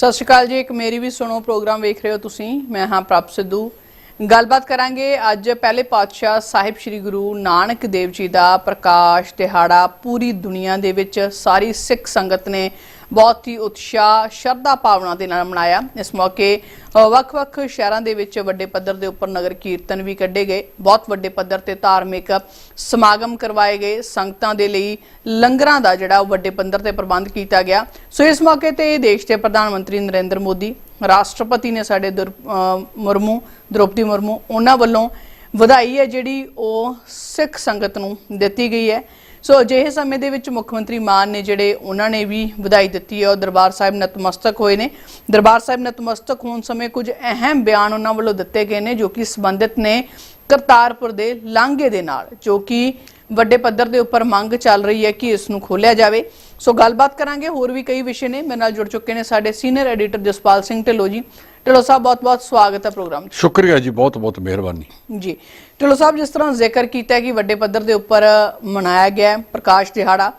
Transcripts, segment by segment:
ਸਤਿ ਸ਼੍ਰੀ ਅਕਾਲ ਜੀ, ਇੱਕ ਮੇਰੀ ਵੀ ਸੁਣੋ ਪ੍ਰੋਗਰਾਮ ਵੇਖ ਰਹੇ ਹੋ ਤੁਸੀਂ। ਮੈਂ ਹਾਂ ਪ੍ਰਭ ਸਿੱਧੂ। ਗੱਲਬਾਤ ਕਰਾਂਗੇ ਅੱਜ ਪਹਿਲੇ ਪਾਤਸ਼ਾਹ ਸਾਹਿਬ ਸ੍ਰੀ ਗੁਰੂ ਨਾਨਕ ਦੇਵ ਜੀ ਦਾ ਪ੍ਰਕਾਸ਼ ਦਿਹਾੜਾ ਪੂਰੀ ਦੁਨੀਆ ਦੇ ਵਿੱਚ ਸਾਰੀ ਸਿੱਖ ਸੰਗਤ ਨੇ ਬਹੁਤ ਹੀ ਉਤਸ਼ਾਹ, ਸ਼ਰਧਾ ਭਾਵਨਾ ਦੇ ਨਾਲ ਮਨਾਇਆ। ਇਸ ਮੌਕੇ ਵੱਖ-ਵੱਖ ਸ਼ਹਿਰਾਂ ਦੇ ਵਿੱਚ ਵੱਡੇ ਪੱਧਰ ਦੇ ਉੱਪਰ ਨਗਰ ਕੀਰਤਨ ਵੀ ਕੱਢੇ ਗਏ। ਬਹੁਤ ਵੱਡੇ ਪੱਧਰ ਤੇ ਧਾਰਮਿਕ ਸਮਾਗਮ ਕਰਵਾਏ ਗਏ। ਸੰਗਤਾਂ ਦੇ ਲਈ ਲੰਗਰਾਂ ਦਾ ਜਿਹੜਾ ਉਹ ਵੱਡੇ ਪੱਧਰ ਤੇ ਪ੍ਰਬੰਧ ਕੀਤਾ ਗਿਆ। ਸੋ ਇਸ ਮੌਕੇ ਤੇ ਦੇਸ਼ ਦੇ ਪ੍ਰਧਾਨ ਮੰਤਰੀ ਨਰਿੰਦਰ ਮੋਦੀ, ਰਾਸ਼ਟਰਪਤੀ ਨੇ ਸਾਡੇ ਦੁਰ- ਮੁਰਮੂ, ਦ੍ਰੋਪਦੀ ਮੁਰਮੂ, ਉਹਨਾਂ ਵੱਲੋਂ ਵਧਾਈ ਹੈ ਜਿਹੜੀ ਉਹ ਸਿੱਖ ਸੰਗਤ ਨੂੰ ਦਿੱਤੀ ਗਈ ਹੈ। ਸੋ ਅਜਿਹੇ ਸਮੇਂ ਦੇ ਵਿੱਚ ਮੁੱਖ ਮੰਤਰੀ ਮਾਨ ਨੇ ਜਿਹੜੇ ਉਹਨਾਂ ਨੇ ਵੀ ਵਧਾਈ ਦਿੱਤੀ ਹੈ ਉਹ ਦਰਬਾਰ ਸਾਹਿਬ ਨਤਮਸਤਕ ਹੋਏ ਨੇ। ਦਰਬਾਰ ਸਾਹਿਬ ਨਤਮਸਤਕ ਹੋਣ ਸਮੇਂ ਕੁਝ ਅਹਿਮ ਬਿਆਨ ਉਹਨਾਂ ਵੱਲੋਂ ਦਿੱਤੇ ਗਏ ਨੇ ਜੋ ਕਿ ਸੰਬੰਧਿਤ ਨੇ ਕਰਤਾਰਪੁਰ ਦੇ ਲਾਂਘੇ ਦੇ ਨਾਲ ਜੋ ਕਿ ਵੱਡੇ ਪੱਧਰ ਦੇ ਉੱਪਰ ਮੰਗ ਚੱਲ ਰਹੀ ਹੈ ਕਿ ਇਸ ਨੂੰ ਖੋਲਿਆ ਜਾਵੇ। ਸੋ ਗੱਲਬਾਤ ਕਰਾਂਗੇ ਹੋਰ ਵੀ ਕਈ ਵਿਸ਼ੇ ਨੇ। ਮੇਰੇ ਨਾਲ ਜੁੜ ਚੁੱਕੇ ਨੇ ਸਾਡੇ ਸੀਨੀਅਰ ਐਡੀਟਰ ਜਸਪਾਲ ਸਿੰਘ ਢਿੱਲੋਂ ਜੀ। ਢਿੱਲੋਂ ਸਾਹਿਬ ਬਹੁਤ-ਬਹੁਤ ਸਵਾਗਤ ਹੈ ਪ੍ਰੋਗਰਾਮ 'ਚ। ਸ਼ੁਕਰੀਆ ਜੀ ਬਹੁਤ ਬਹੁਤ ਮਿਹਰਬਾਨੀ। ਜੀ। ਢਿੱਲੋਂ ਸਾਹਿਬ, ਜਿਸ ਤਰ੍ਹਾਂ ਜ਼ਿਕਰ ਕੀਤਾ ਹੈ ਕਿ ਵੱਡੇ ਪੱਧਰ ਦੇ ਉੱਪਰ ਮਨਾਇਆ ਗਿਆ ਪ੍ਰਕਾਸ਼ ਦਿਹਾੜਾ,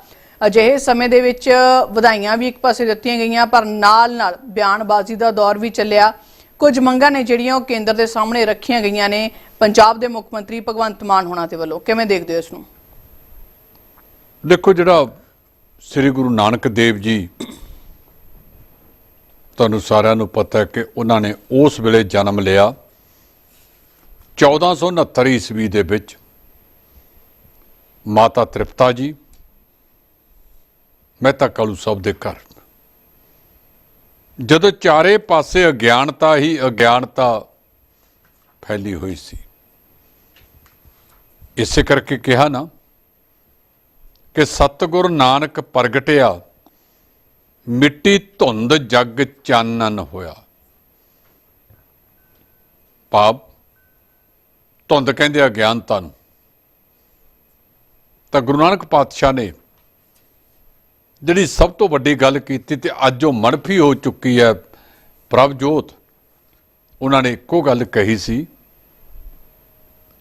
ਅਜਿਹੇ ਸਮੇਂ ਦੇ ਵਿੱਚ ਵਧਾਈਆਂ ਵੀ ਇੱਕ ਪਾਸੇ ਦਿੱਤੀਆਂ ਗਈਆਂ, ਪਰ ਨਾਲ-ਨਾਲ ਬਿਆਨਬਾਜ਼ੀ ਦਾ ਦੌਰ ਵੀ ਚੱਲਿਆ। ਕੁਝ ਮੰਗਾਂ ਨੇ ਜਿਹੜੀਆਂ ਉਹ ਕੇਂਦਰ ਦੇ ਸਾਹਮਣੇ ਰੱਖੀਆਂ ਗਈਆਂ ਨੇ। ਪੰਜਾਬ ਦੇ ਮੁੱਖ ਮੰਤਰੀ ਭਗਵੰਤ ਮਾਨ ਹੋਣਾ ਦੇ ਵੱਲੋਂ, ਕਿਵੇਂ ਦੇਖਦੇ ਹੋ ਇਸ ਨੂੰ? ਦੇਖੋ, ਜਿਹੜਾ ਸ੍ਰੀ ਗੁਰੂ ਨਾਨਕ ਦੇਵ ਜੀ, ਤੁਹਾਨੂੰ ਸਾਰਿਆਂ ਨੂੰ ਪਤਾ ਹੈ ਕਿ ਉਹਨਾਂ ਨੇ ਉਸ ਵੇਲੇ ਜਨਮ ਲਿਆ। 1469 ਈਸਵੀ ਦੇ ਵਿੱਚ ਮਾਤਾ ਤ੍ਰਿਪਤਾ ਜੀ, ਮਹਿਤਾ ਕਾਲੂ ਸਾਹਿਬ ਦੇ ਘਰ। ਜਦੋਂ ਚਾਰੇ ਪਾਸੇ ਅਗਿਆਨਤਾ ਹੀ ਅਗਿਆਨਤਾ ਫੈਲੀ ਹੋਈ ਸੀ। ਇਸੇ ਕਰਕੇ ਕਿਹਾ ਨਾ ਕਿ ਸਤਿਗੁਰ ਨਾਨਕ ਪ੍ਰਗਟਿਆ, ਮਿੱਟੀ ਧੁੰਦ ਜੱਗ ਚਾਨਣ ਹੋਇਆ। ਭਾਵ ਧੁੰਦ ਕਹਿੰਦੇ ਆ ਗਿਆਨਤਾ ਨੂੰ। ਤਾਂ ਗੁਰੂ ਨਾਨਕ ਪਾਤਸ਼ਾਹ ਨੇ ਜਿਹੜੀ ਸਭ ਤੋਂ ਵੱਡੀ ਗੱਲ ਕੀਤੀ ਤੇ ਅੱਜ ਉਹ ਮਨਫੀ ਹੋ ਚੁੱਕੀ ਹੈ ਪ੍ਰਭਜੋਤ ਉਹਨਾਂ ਨੇ ਇੱਕੋ ਗੱਲ ਕਹੀ ਸੀ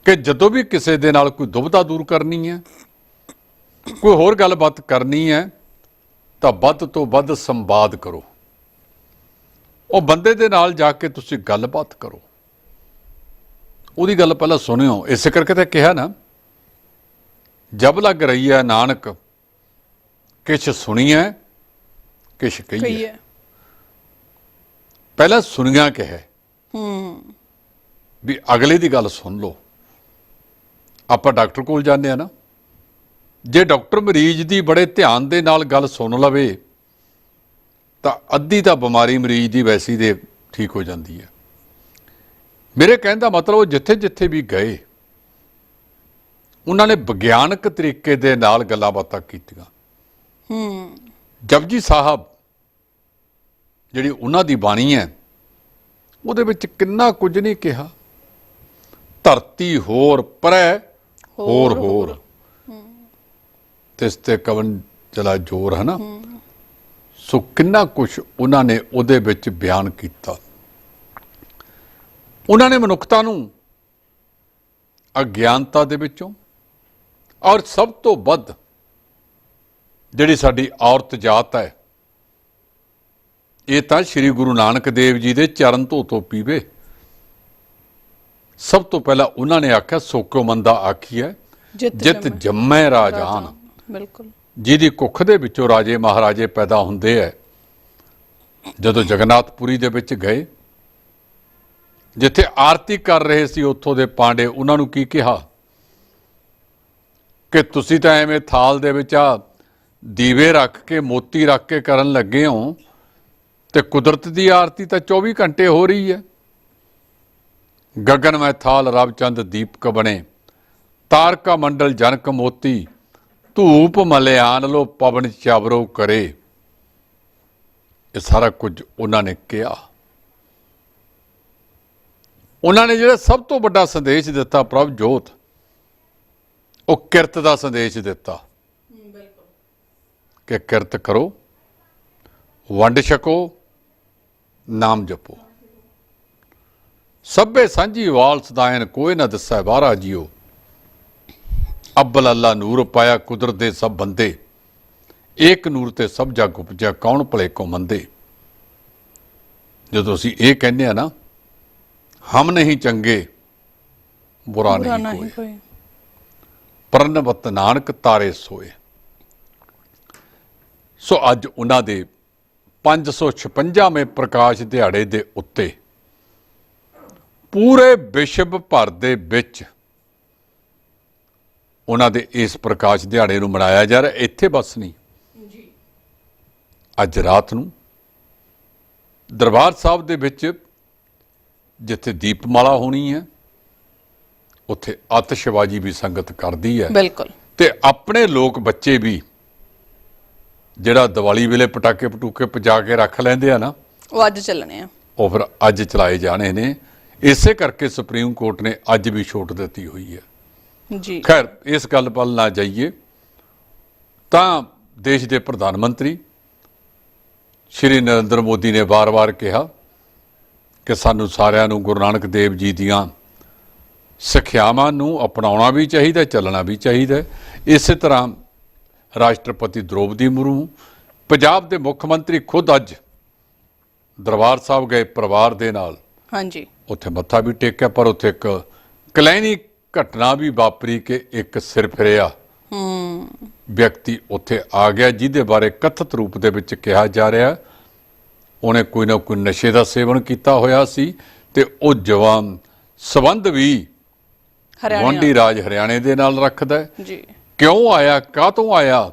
ਕਿ ਜਦੋਂ ਵੀ ਕਿਸੇ ਦੇ ਨਾਲ ਕੋਈ ਦੁਬਦਾ ਦੂਰ ਕਰਨੀ ਹੈ, ਕੋਈ ਹੋਰ ਗੱਲਬਾਤ ਕਰਨੀ ਹੈ, ਤਾਂ ਵੱਧ ਤੋਂ ਵੱਧ ਸੰਵਾਦ ਕਰੋ। ਉਹ ਬੰਦੇ ਦੇ ਨਾਲ ਜਾ ਕੇ ਤੁਸੀਂ ਗੱਲਬਾਤ ਕਰੋ। ਉਹਦੀ ਗੱਲ ਪਹਿਲਾਂ ਸੁਣਿਓ। ਇਸੇ ਕਰਕੇ ਤਾਂ ਕਿਹਾ ਨਾ ਜਬ ਲੱਗ ਰਹੀ ਹੈ ਨਾਨਕ ਕਿਛ ਸੁਣੀਐ ਕਿਛ ਕਹੀਏ ਪਹਿਲਾਂ ਸੁਣੀਆਂ ਕਿਹਾ? ਹੂੰ। ਵੀ ਅਗਲੇ ਦੀ ਗੱਲ ਸੁਣ ਲਓ। ਆਪਾਂ ਡਾਕਟਰ ਕੋਲ ਜਾਂਦੇ ਆ ਨਾ। ਜੇ ਡਾਕਟਰ ਮਰੀਜ਼ ਦੀ ਬੜੇ ਧਿਆਨ ਦੇ ਨਾਲ ਗੱਲ ਸੁਣ ਲਵੇ ਤਾਂ ਅੱਧੀ ਤਾਂ ਬਿਮਾਰੀ ਮਰੀਜ਼ ਦੀ ਵੈਸੀ ਦੇ ਠੀਕ ਹੋ ਜਾਂਦੀ ਹੈ। ਮੇਰੇ ਕਹਿਣ ਦਾ ਮਤਲਬ ਉਹ ਜਿੱਥੇ ਜਿੱਥੇ ਵੀ ਗਏ ਉਹਨਾਂ ਨੇ ਵਿਗਿਆਨਕ ਤਰੀਕੇ ਦੇ ਨਾਲ ਗੱਲਾਂ ਬਾਤਾਂ ਕੀਤੀਆਂ। ਹੂੰ। ਜਪਜੀ ਸਾਹਿਬ ਜਿਹੜੀ ਉਹਨਾਂ ਦੀ ਬਾਣੀ ਹੈ ਉਹਦੇ ਵਿੱਚ ਕਿੰਨਾ ਕੁਝ ਨਹੀਂ ਕਿਹਾ। ਧਰਤੀ ਹੋਰ ਪਰੈ ਹੋਰ ਹੋਰ ਤਿਸ ਤੇ ਕਵਨ ਚਲਾ ਜੋਰ ਹੈ ਨਾ। ਸੋ ਕਿੰਨਾ ਕੁਝ ਉਹਨਾਂ ਨੇ ਉਹਦੇ ਵਿੱਚ ਬਿਆਨ ਕੀਤਾ। ਉਹਨਾਂ ਨੇ ਮਨੁੱਖਤਾ ਨੂੰ ਅਗਿਆਨਤਾ ਦੇ ਵਿੱਚੋਂ ਔਰ ਸਭ ਤੋਂ ਵੱਧ ਜਿਹੜੀ ਸਾਡੀ ਔਰਤ ਜਾਤ ਹੈ ਇਹ ਤਾਂ ਸ੍ਰੀ ਗੁਰੂ ਨਾਨਕ ਦੇਵ ਜੀ ਦੇ ਚਰਨ ਧੋ ਧੋ ਪੀਵੇ। ਸਭ ਤੋਂ ਪਹਿਲਾਂ ਉਹਨਾਂ ਨੇ ਆਖਿਆ ਸੋਕਿਓ ਮੰਦਾ ਆਖੀਐ ਜਿੱਤ ਜਿਤ ਜੰਮੇ। ਜੰਮੈ ਰਾਜਾਨ ਬਿਲਕੁਲ। ਜਿਹਦੀ ਕੁੱਖ ਦੇ ਵਿੱਚੋਂ ਰਾਜੇ ਮਹਾਰਾਜੇ ਪੈਦਾ ਹੁੰਦੇ ਐ ਜਦੋਂ ਜਗਨਨਾਥਪੁਰੀ ਦੇ ਵਿੱਚ ਗਏ ਜਿੱਥੇ ਆਰਤੀ ਕਰ ਰਹੇ ਸੀ ਉੱਥੋਂ ਦੇ ਪਾਂਡੇ, ਉਹਨਾਂ ਨੂੰ ਕੀ ਕਿਹਾ? ਕਿ ਤੁਸੀਂ ਤਾਂ ਐਵੇਂ ਥਾਲ ਦੇ ਵਿੱਚ ਆ ਦੀਵੇ ਰੱਖ ਕੇ, ਮੋਤੀ ਰੱਖ ਕੇ ਕਰਨ ਲੱਗੇ ਹੋ ਤੇ ਕੁਦਰਤ ਦੀ ਆਰਤੀ ਤਾਂ 24 ਘੰਟੇ ਹੋ ਰਹੀ ਹੈ। ਗਗਨ ਮੈਂ ਥਾਲ ਰਬ ਚੰਦ ਦੀਪਕ ਬਣੇ। ਤਾਰਕਾ ਮੰਡਲ ਜਨਕ ਮੋਤੀ, ਧੂਪ ਮਲਿਆਨ ਲੋ ਪਵਨ ਚਾਵਰੋ ਕਰੇ। ਇਹ ਸਾਰਾ ਕੁਝ ਉਹਨਾਂ ਨੇ ਕਿਹਾ। ਉਹਨਾਂ ਨੇ ਜਿਹੜਾ ਸਭ ਤੋਂ ਵੱਡਾ ਸੰਦੇਸ਼ ਦਿੱਤਾ ਪ੍ਰਭ ਜੋਤ ਉਹ ਕਿਰਤ ਦਾ ਸੰਦੇਸ਼ ਦਿੱਤਾ। ਕਿ ਕਿਰਤ ਕਰੋ ਵੰਡ ਛਕੋ ਨਾਮ ਜਪੋ। ਸਭੇ ਸਾਂਝੀ ਵਾਲ ਸਦਾਇਨ ਕੋਈ ਨਾ ਦੱਸੈ ਬਾਹਰਾ ਜਿਓ। ਅੱਬਲ ਅੱਲਾ ਨੂਰ ਪਾਇਆ ਕੁਦਰਤ ਦੇ ਸਭ ਬੰਦੇ। ਏਕ ਨੂਰ ਤੇ ਸਭ ਜਗ ਉਪਜਿਆ ਕੌਣ ਭਲੇ ਕੋ ਮੰਦੇ? ਜਦੋਂ ਅਸੀਂ ਇਹ ਕਹਿੰਦੇ ਆ ਨਾ ਹਮ ਨਹੀਂ ਚੰਗੇ ਬੁਰਾ ਨਹੀਂ ਕੋਈ। ਪ੍ਰਣਵਤ ਨਾਨਕ ਤਾਰੇ ਸੋਏ। ਸੋ ਅੱਜ ਉਹਨਾਂ ਦੇ 556ਵੇਂ ਪ੍ਰਕਾਸ਼ ਦਿਹਾੜੇ ਦੇ ਉੱਤੇ ਪੂਰੇ ਵਿਸ਼ਵ ਭਰ ਦੇ ਵਿੱਚ ਉਹਨਾਂ ਦੇ ਇਸ ਪ੍ਰਕਾਸ਼ ਦਿਹਾੜੇ ਨੂੰ ਮਨਾਇਆ ਜਾ ਰਿਹਾ। ਇੱਥੇ ਬਸ ਨਹੀਂ। ਅੱਜ ਰਾਤ ਨੂੰ ਦਰਬਾਰ ਸਾਹਿਬ ਦੇ ਵਿੱਚ ਜਿੱਥੇ ਦੀਪਮਾਲਾ ਹੋਣੀ ਹੈ ਉੱਥੇ ਆਤਿਸ਼ਬਾਜ਼ੀ ਵੀ ਸੰਗਤ ਕਰਦੀ ਹੈ। ਬਿਲਕੁਲ। ਤੇ ਆਪਣੇ ਲੋਕ ਬੱਚੇ ਵੀ ਜਿਹੜਾ ਦੀਵਾਲੀ ਵੇਲੇ ਪਟਾਕੇ ਪਟੂਕੇ ਪਜਾ ਕੇ ਰੱਖ ਲੈਂਦੇ ਆ ਨਾ ਉਹ ਅੱਜ ਚੱਲਣੇ ਆ। ਉਹ ਫਿਰ ਅੱਜ ਚਲਾਏ ਜਾਣੇ ਨੇ। ਇਸੇ ਕਰਕੇ ਸੁਪਰੀਮ ਕੋਰਟ ਨੇ ਅੱਜ ਵੀ ਛੋਟ ਦਿੱਤੀ ਹੋਈ ਹੈ। ਜੀ। ਖੈਰ ਇਸ ਗੱਲ ਵੱਲ ਨਾ ਜਾਈਏ ਤਾਂ ਦੇਸ਼ ਦੇ ਪ੍ਰਧਾਨ ਮੰਤਰੀ ਸ਼੍ਰੀ ਨਰਿੰਦਰ ਮੋਦੀ ਨੇ ਵਾਰ-ਵਾਰ ਕਿਹਾ ਕਿ ਸਾਨੂੰ ਸਾਰਿਆਂ ਨੂੰ ਗੁਰੂ ਨਾਨਕ ਦੇਵ ਜੀ ਦੀਆਂ ਸਿੱਖਿਆਵਾਂ ਨੂੰ ਅਪਣਾਉਣਾ ਵੀ ਚਾਹੀਦਾ ਚੱਲਣਾ ਵੀ ਚਾਹੀਦਾ। ਇਸੇ ਤਰ੍ਹਾਂ ਰਾਸ਼ਟਰਪਤੀ ਦ੍ਰੋਪਦੀ ਮੁਰਮੂ ਪੰਜਾਬ ਦੇ ਮੁੱਖ ਮੰਤਰੀ ਖੁਦ ਅੱਜ ਦਰਬਾਰ ਸਾਹਿਬ ਗਏ ਪਰਿਵਾਰ ਦੇ ਨਾਲ। ਹਾਂਜੀ। ਉੱਥੇ ਮੱਥਾ ਵੀ ਟੇਕਿਆ ਪਰ ਉੱਥੇ ਇੱਕ ਕਲੈਣੀ ਘਟਨਾ ਵੀ ਵਾਪਰੀ ਕਿ ਇੱਕ ਸਿਰ ਫਿਰਿਆ। ਹੂੰ। ਵਿਅਕਤੀ ਉੱਥੇ ਆ ਗਿਆ ਜਿਹਦੇ ਬਾਰੇ ਕਥਿਤ ਰੂਪ ਦੇ ਵਿੱਚ ਕਿਹਾ ਜਾ ਰਿਹਾ। ਉਹਨੇ ਕੋਈ ਨਾ ਕੋਈ ਨਸ਼ੇ ਦਾ ਸੇਵਨ ਕੀਤਾ ਹੋਇਆ ਸੀ ਤੇ ਉਹ ਜਵਾਨ ਸਬੰਧ ਵੀ ਹਰਿਆਣਾ ਰਾਜ ਹਰਿਆਣੇ ਦੇ ਨਾਲ ਰੱਖਦਾ ਹੈ। ਜੀ। ਕਿਉਂ ਆਇਆ ਕਾਹਤੋਂ ਆਇਆ?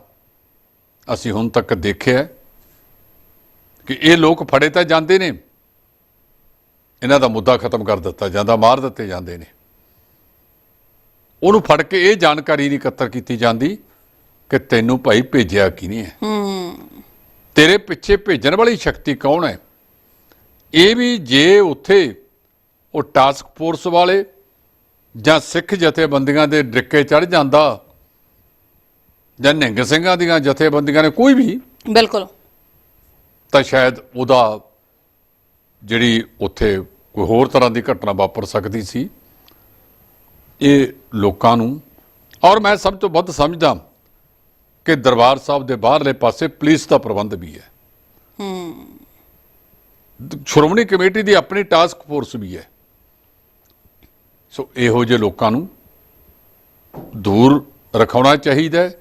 ਅਸੀਂ ਹੁਣ ਤੱਕ ਦੇਖਿਆ ਕਿ ਇਹ ਲੋਕ ਫੜੇ ਤਾਂ ਜਾਂਦੇ ਨੇ। ਇਹਨਾਂ ਦਾ ਮੁੱਦਾ ਖਤਮ ਕਰ ਦਿੱਤਾ ਜਾਂਦਾ ਮਾਰ ਦਿੱਤੇ ਜਾਂਦੇ ਨੇ। ਉਹਨੂੰ ਫੜ ਕੇ ਇਹ ਜਾਣਕਾਰੀ ਨਹੀਂ ਇਕੱਤਰ ਕੀਤੀ ਜਾਂਦੀ ਕਿ ਤੈਨੂੰ ਭਾਈ ਭੇਜਿਆ ਕਿਹਨੇ ਹੈ। ਹੂੰ। ਤੇਰੇ ਪਿੱਛੇ ਭੇਜਣ ਵਾਲੀ ਸ਼ਕਤੀ ਕੌਣ ਹੈ? ਇਹ ਵੀ ਜੇ ਉੱਥੇ ਉਹ ਟਾਸਕ ਫੋਰਸ ਵਾਲੇ ਜਾਂ ਸਿੱਖ ਜਥੇਬੰਦੀਆਂ ਦੇ ਡਿੱਕੇ ਚੜ ਜਾਂਦਾ ਜਾਂ ਨਿਹੰਗ ਸਿੰਘਾਂ ਦੀਆਂ ਜਥੇਬੰਦੀਆਂ ਨੇ ਕੋਈ ਵੀ ਬਿਲਕੁਲ। ਤਾਂ ਸ਼ਾਇਦ ਉਹਦਾ ਜਿਹੜੀ ਉੱਥੇ ਕੋਈ ਹੋਰ ਤਰ੍ਹਾਂ ਦੀ ਘਟਨਾ ਵਾਪਰ ਸਕਦੀ ਸੀ ਇਹ ਲੋਕਾਂ ਨੂੰ ਔਰ ਮੈਂ ਸਭ ਤੋਂ ਵੱਧ ਸਮਝਦਾ ਕਿ ਦਰਬਾਰ ਸਾਹਿਬ ਦੇ ਬਾਹਰਲੇ ਪਾਸੇ ਪੁਲਿਸ ਦਾ ਪ੍ਰਬੰਧ ਵੀ ਹੈ। ਹੂੰ। ਸ਼੍ਰੋਮਣੀ ਕਮੇਟੀ ਦੀ ਆਪਣੀ ਟਾਸਕ ਫੋਰਸ ਵੀ ਹੈ। ਸੋ ਇਹੋ ਜਿਹੇ ਲੋਕਾਂ ਨੂੰ ਦੂਰ ਰਖਾਉਣਾ ਚਾਹੀਦਾ ਹੈ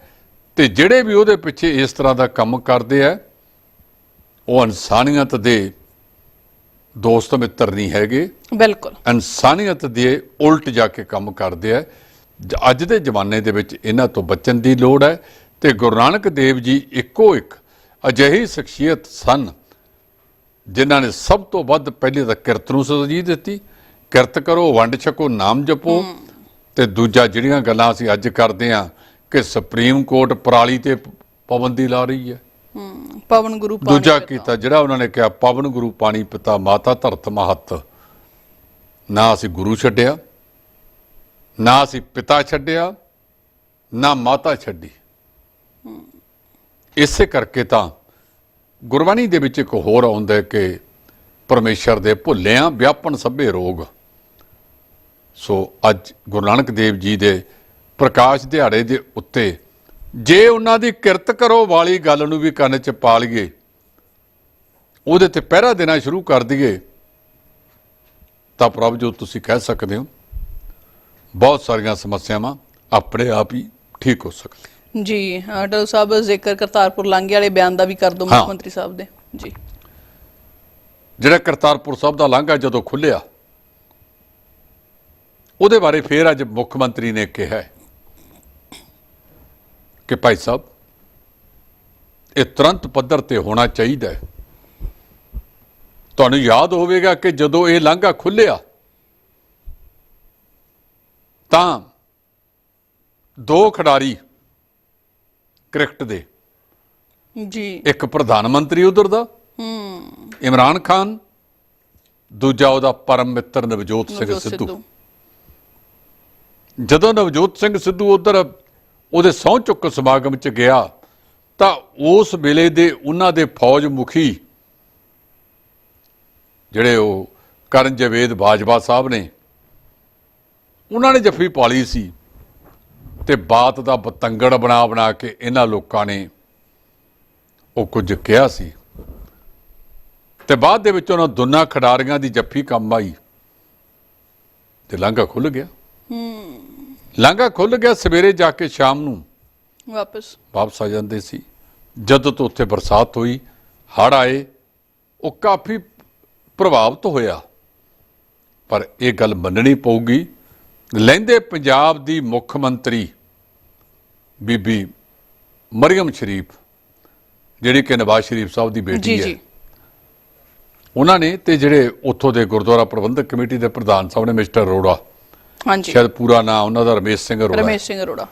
ਤੇ ਜਿਹੜੇ ਵੀ ਉਹਦੇ ਪਿੱਛੇ ਇਸ ਤਰ੍ਹਾਂ ਦਾ ਕੰਮ ਕਰਦੇ ਆ ਉਹ ਇਨਸਾਨੀਅਤ ਦੇ ਦੋਸਤ ਮਿੱਤਰ ਨਹੀਂ ਹੈਗੇ। ਬਿਲਕੁਲ। ਇਨਸਾਨੀਅਤ ਦੇ ਉਲਟ ਜਾ ਕੇ ਕੰਮ ਕਰਦੇ ਆ। ਅੱਜ ਦੇ ਜ਼ਮਾਨੇ ਦੇ ਵਿੱਚ ਇਹਨਾਂ ਤੋਂ ਬਚਣ ਦੀ ਲੋੜ ਹੈ। ਤੇ ਗੁਰੂ ਨਾਨਕ ਦੇਵ ਜੀ ਇੱਕੋ ਇੱਕ ਅਜਿਹੀ ਸ਼ਖਸੀਅਤ ਸਨ ਜਿਨ੍ਹਾਂ ਨੇ ਸਭ ਤੋਂ ਵੱਧ ਪਹਿਲੇ ਤਾਂ ਕਿਰਤ ਨੂੰ ਤਰਜੀਹ ਦਿੱਤੀ। ਕਿਰਤ ਕਰੋ ਵੰਡ ਛਕੋ ਨਾਮ ਜਪੋ। ਤੇ ਦੂਜਾ ਜਿਹੜੀਆਂ ਗੱਲਾਂ ਅਸੀਂ ਅੱਜ ਕਰਦੇ ਆ ਕਿ ਸੁਪਰੀਮ ਕੋਰਟ ਪਰਾਲੀ ਤੇ ਪਾਬੰਦੀ ਲਾ ਰਹੀ ਹੈ। ਪਵਨ ਗੁਰੂ ਪਾਣੀ ਦੂਜਾ। ਕੀਤਾ ਜਿਹੜਾ ਉਹਨਾਂ ਨੇ ਕਿਹਾ ਪਵਨ ਗੁਰੂ ਪਾਣੀ ਪਿਤਾ ਮਾਤਾ ਧਰਤ ਮਹੱਤ। ਨਾ ਅਸੀਂ ਗੁਰੂ ਛੱਡਿਆ ਨਾ ਅਸੀਂ ਪਿਤਾ ਛੱਡਿਆ ਨਾ ਮਾਤਾ ਛੱਡੀ। ਇਸੇ ਕਰਕੇ ਤਾਂ ਗੁਰਬਾਣੀ ਦੇ ਵਿੱਚ ਇੱਕ ਹੋਰ ਆਉਂਦਾ ਹੈ ਕਿ ਪਰਮੇਸ਼ਰ ਦੇ ਭੁੱਲਿਆਂ ਵਿਆਪਨ ਸਭੇ ਰੋਗ। ਸੋ ਅੱਜ ਗੁਰੂ ਨਾਨਕ ਦੇਵ ਜੀ ਦੇ ਪ੍ਰਕਾਸ਼ ਦਿਹਾੜੇ ਦੇ ਉੱਤੇ ਜੇ ਉਹਨਾਂ ਦੀ ਕਿਰਤ ਕਰੋ ਵਾਲੀ ਗੱਲ ਨੂੰ ਵੀ ਕੰਨ 'ਚ ਪਾ ਲਈਏ, ਉਹਦੇ ਤੇ ਪਹਿਰਾ ਦੇਣਾ ਸ਼ੁਰੂ ਕਰ ਦਈਏ, ਤਾਂ ਪ੍ਰਭ ਜੋ ਤੁਸੀਂ ਕਹਿ ਸਕਦੇ ਹੋ, ਬਹੁਤ ਸਾਰੀਆਂ ਸਮੱਸਿਆਵਾਂ ਆਪਣੇ ਆਪ ਹੀ ਠੀਕ ਹੋ ਸਕਦੀਆਂ। ਜੀ ਡਾਕਟਰ ਸਾਹਿਬ ਜ਼ਿਕਰ ਕਰਤਾਰਪੁਰ ਲਾਂਘੇ ਵਾਲੇ ਬਿਆਨ ਦਾ ਵੀ ਕਰ ਦੋ ਮੁੱਖ ਹਾਂ। ਮੰਤਰੀ ਸਾਹਿਬ ਦੇ। ਜੀ। ਜਿਹੜਾ ਕਰਤਾਰਪੁਰ ਸਾਹਿਬ ਦਾ ਲਾਂਘਾ ਜਦੋਂ ਖੁੱਲਿਆ ਉਹਦੇ ਬਾਰੇ ਫੇਰ ਅੱਜ ਮੁੱਖ ਮੰਤਰੀ ਨੇ ਕਿਹਾ ਹੈ ਕਿ ਭਾਈ ਸਾਹਿਬ ਇਹ ਤੁਰੰਤ ਪੱਧਰ ਤੇ ਹੋਣਾ ਚਾਹੀਦਾ ਹੈ। ਤੁਹਾਨੂੰ ਯਾਦ ਹੋਵੇਗਾ ਕਿ ਜਦੋਂ ਇਹ ਲਾਂਘਾ ਖੁੱਲਿਆ ਤਾਂ ਦੋ ਖਿਡਾਰੀ ਕ੍ਰਿਕਟ ਦੇ। ਜੀ। ਇੱਕ ਪ੍ਰਧਾਨ ਮੰਤਰੀ ਉਧਰ ਦਾ ਹੂੰ। ਇਮਰਾਨ ਖਾਨ ਦੂਜਾ ਉਹਦਾ ਪਰਮ ਮਿੱਤਰ ਨਵਜੋਤ ਸਿੰਘ ਸਿੱਧੂ। ਜਦੋਂ ਨਵਜੋਤ ਸਿੰਘ ਸਿੱਧੂ ਉਧਰ ਉਹਦੇ ਸਹੁੰ ਚੁੱਕ ਸਮਾਗਮ ਚ ਗਿਆ ਤਾਂ ਉਸ ਵੇਲੇ ਦੇ ਉਹਨਾਂ ਦੇ ਫੌਜ ਮੁਖੀ ਜਿਹੜੇ ਉਹ ਕਰਨ ਜਵੇਦ ਬਾਜਵਾ ਸਾਹਿਬ ਨੇ ਉਹਨਾਂ ਨੇ ਜੱਫੀ ਪਾਲੀ ਸੀ। ਤੇ ਬਾਤ ਦਾ ਬਤੰਗੜ ਬਣਾ ਬਣਾ ਕੇ ਇਹਨਾਂ ਲੋਕਾਂ ਨੇ ਉਹ ਕੁਝ ਕਿਹਾ ਸੀ। ਤੇ ਬਾਅਦ ਦੇ ਵਿੱਚ ਉਹਨਾਂ ਦੋਨਾਂ ਖਿਡਾਰੀਆਂ ਦੀ ਜੱਫੀ ਕੰਮ ਆਈ। ਤੇ ਲਾਂਘਾ ਖੁੱਲ ਗਿਆ। ਲਾਂਘਾ ਖੁੱਲ ਗਿਆ ਸਵੇਰੇ ਜਾ ਕੇ ਸ਼ਾਮ ਨੂੰ ਵਾਪਸ। ਵਾਪਸ ਆ ਜਾਂਦੇ ਸੀ। ਜਦੋਂ ਤੋਂ ਉੱਥੇ ਬਰਸਾਤ ਹੋਈ ਹੜ ਆਏ ਉਹ ਕਾਫੀ ਪ੍ਰਭਾਵਿਤ ਹੋਇਆ। ਪਰ ਇਹ ਗੱਲ ਮੰਨਣੀ ਪਊਗੀ ਲਹਿੰਦੇ ਪੰਜਾਬ ਦੀ ਮੁੱਖ ਮੰਤਰੀ ਬੀਬੀ ਮਰੀਮ ਸ਼ਰੀਫ ਜਿਹੜੀ ਕਿ ਨਵਾਜ਼ ਸ਼ਰੀਫ ਸਾਹਿਬ ਦੀ ਬੇਟੀ ਹੈ। ਉਹਨਾਂ ਨੇ ਤੇ ਜਿਹੜੇ ਉੱਥੋਂ ਦੇ ਗੁਰਦੁਆਰਾ ਪ੍ਰਬੰਧਕ ਕਮੇਟੀ ਦੇ ਪ੍ਰਧਾਨ ਸਾਹਿਬ ਨੇ ਮਿਸਟਰ ਅਰੋੜਾ। ਹਾਂਜੀ। ਸ਼ਾਇਦ ਪੂਰਾ ਨਾਮ ਉਹਨਾਂ ਦਾ ਰਮੇਸ਼ ਸਿੰਘ ਅਰੋੜਾ। ਰਮੇਸ਼ ਸਿੰਘ ਅਰੋੜਾ।